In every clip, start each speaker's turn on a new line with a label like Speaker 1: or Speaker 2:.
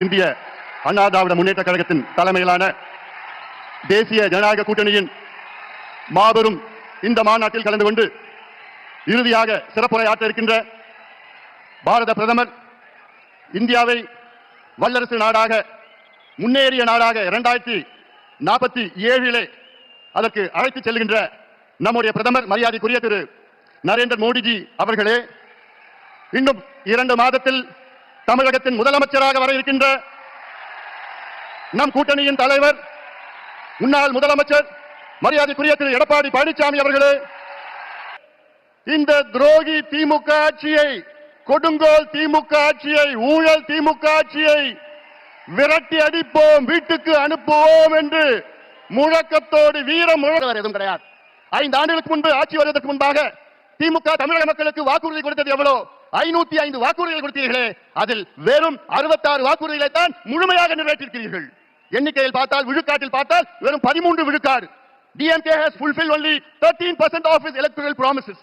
Speaker 1: இந்திய அண்ணா திராவிட முன்னேற்ற கழகத்தின் தலைமையிலான தேசிய ஜனநாயக கூட்டணியின் மாபெரும் இந்த மாநாட்டில் கலந்து கொண்டு இறுதியாக சிறப்புரையாற்ற இருக்கின்ற பாரத பிரதமர் இந்தியாவை வல்லரசு நாடாக முன்னேறிய நாடாக இரண்டாயிரத்தி நாற்பத்தி ஏழிலே அதற்கு அழைத்துச் செல்கின்ற நம்முடைய பிரதமர் மரியாதைக்குரிய திரு நரேந்திர மோடிஜி அவர்களே இன்னும் இரண்டு மாதத்தில் தமிழகத்தின் முதலமைச்சராக வர இருக்கின்ற நம் கூட்டணியின் தலைவர் முன்னாள் முதலமைச்சர் மரியாதைக்குரிய திரு எடப்பாடி பழனிசாமி அவர்களே இந்த துரோகி திமுக ஆட்சியை கொடுங்கோல் திமுக ஆட்சியை ஊழல் திமுக ஆட்சியை விரட்டி அடிப்போம் வீட்டுக்கு அனுப்புவோம் என்று முழக்கத்தோடு வீர முழக்கவர் எதுவும் கிடையாது. ஐந்து ஆண்டுகளுக்கு முன்பு ஆட்சி வருவதற்கு முன்பாக திமுக தமிழக மக்களுக்கு வாக்குறுதி கொடுத்தது எவ்வளவு ஐநூத்தி ஐந்து வாக்குறுதிகள் கொடுத்தீர்களே அதில் வெறும் அறுபத்தாறு வாக்குறுதிகளை தான் முழுமையாக நிறைவேற்றிருக்கிறீர்கள் எண்ணிக்கையில் பார்த்தால் விழுக்காட்டில் பார்த்தால் வெறும் பதிமூன்று விழுக்காடு. DMK has fulfil only thirteen percent of is electoral promises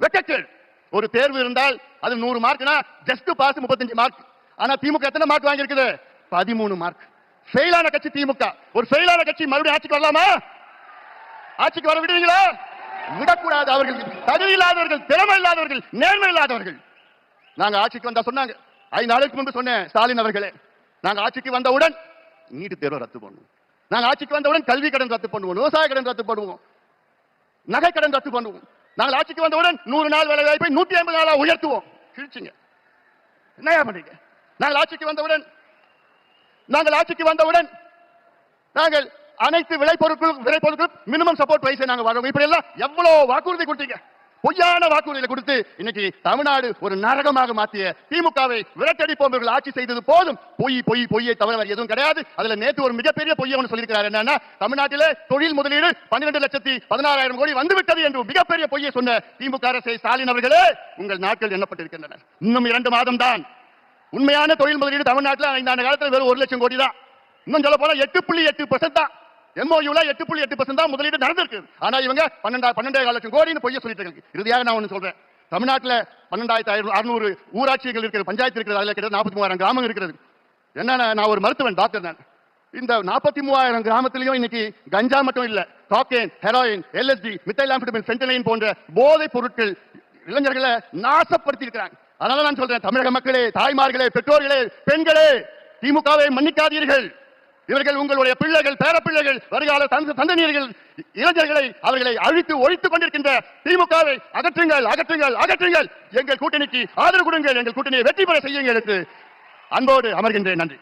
Speaker 1: வெக்கக்கேடு. ஒரு தேர்வு இருந்தால் அது நூறு மார்க்னா ஜஸ்ட் பாஸ் முப்பத்தஞ்சு மார்க் ஆனா திமுக எத்தனை மார்க் வாங்கியிருக்குது? பதிமூணு மார்க் ஃபெயிலான கட்சி திமுக. ஒரு ஃபெயிலான கட்சி மறுபடியும் ஆட்சிக்கு வரலாமா? ஆட்சிக்கு வர விடுவீங்களா? விடக்கூடாது அவர்கள். தகுதி இல்லாதவர்கள் திறமை இல்லாதவர்கள் நேர்மை இல்லாதவர்கள். நாங்க ஆட்சிக்கு வந்தா சொன்னாங்க. ஐந்து நாளுக்கு முன்பு சொன்னேன் ஸ்டாலின் அவர்களே. நாங்க ஆட்சிக்கு வந்தவுடன் நீட்டு தேர்வை ரத்து பண்ணுவோம். நாங்க ஆட்சிக்கு வந்தவுடன் கல்வி கடன் ரத்து பண்ணுவோம் விவசாய கடன் ரத்து பண்ணுவோம். நகை கடன் ரத்து பண்ணுவோம். நாங்கள் ஆட்சிக்கு வந்தவுடன் நூறு நாள் வேலை வாய்ப்பை நூத்தி ஐம்பது நாளா உயர்த்துவோம். கிழிச்சிங்க. என்ன பண்றீங்க? நாங்கள் ஆட்சிக்கு வந்தவுடன் நாங்கள் ஆட்சிக்கு வந்தவுடன் நாங்கள் அனைத்து விளைபொருட்களும் விளைபொருட்களும் மினிமம் சப்போர்ட் பிரைஸை நாங்கள் வாங்க இப்படி எல்லாம் எவ்வளவு வாக்குறுதி கொடுத்தீங்க? பொய்யான வாக்குறுதிகளை கொடுத்து இன்னைக்கு தமிழ்நாடு ஒரு நரகமாக மாற்றிய திமுகவை விரட்டடிப்போம்பர்கள் ஆட்சி செய்தது போதும். பொய் பொய் பொய்யை தவிர வேறு எதுவும் கிடையாது. அதுல நேற்று ஒரு மிகப்பெரிய பொய்யை ஒன்று சொல்லியிருக்கிறார். என்னன்னா தமிழ்நாட்டிலே தொழில் முதலீடு பன்னிரண்டு லட்சத்தி பதினாறாயிரம் கோடி வந்துவிட்டது என்று மிகப்பெரிய பொய்யை சொன்ன திமுக அரசை ஸ்டாலின் அவர்களே உங்கள் நாட்கள் எண்ணப்பட்டிருக்கின்றன. இன்னும் இரண்டு மாதம் தான் உண்மையான தொழில் முதலீடு தமிழ்நாட்டில் இந்த காலத்தில் வெறும் ஒரு லட்சம் கோடி தான். இன்னும் சொல்ல போனா எட்டு புள்ளி எட்டு பர்சன்ட் தான். எம்ஓயூல எட்டு புள்ளி எட்டு பர்சன்ட் தான் முதலீடு நடந்திருக்கு. ஆனா இவங்க பன்னெண்டா பன்னெண்டே லட்சம் கோடின்னு பொய்ய சொல்லிட்டு இருக்கு இறுதியாக நான் ஒன்று சொல்றேன். தமிழ்நாட்டில் பன்னெண்டாயிரத்தி அறுநூறு ஊராட்சிகள் இருக்கிற பஞ்சாயத்து இருக்கிறது அதில் கிட்ட நாற்பத்தி மூவாயிரம் கிராமம் இருக்கிறது. என்ன நான் ஒரு மருத்துவன் டாக்டர் தான் இந்த நாற்பத்தி மூவாயிரம் கிராமத்திலையும் இன்னைக்கு கஞ்சா மட்டும் இல்ல காக்கேன் ஹெரோயின் எல்எஸ்டி மித்தைலாம்பிடமின் சென்டலைன் போன்ற போதைப் பொருட்கள் இளைஞர்களை நாசப்படுத்தி இருக்கிறாங்க அதனால நான் சொல்றேன் தமிழக மக்களே தாய்மார்களே பெற்றோர்களே பெண்களே திமுகவை மன்னிக்காதீர்கள். இவர்கள் உங்களுடைய பிள்ளைகள் பேரப்பிள்ளைகள் வருகால தந்த இளைஞர்களை அவர்களை அழித்து ஒழித்துக் கொண்டிருக்கின்ற திமுகவை அகற்றுங்கள் அகற்றுங்கள் அகற்றுங்கள். எங்கள் கூட்டணிக்கு ஆதரவு கொடுங்கள் எங்கள் கூட்டணியை வெற்றி பெற செய்யுங்கள் என்று அன்போடு அமர்கின்றேன். நன்றி.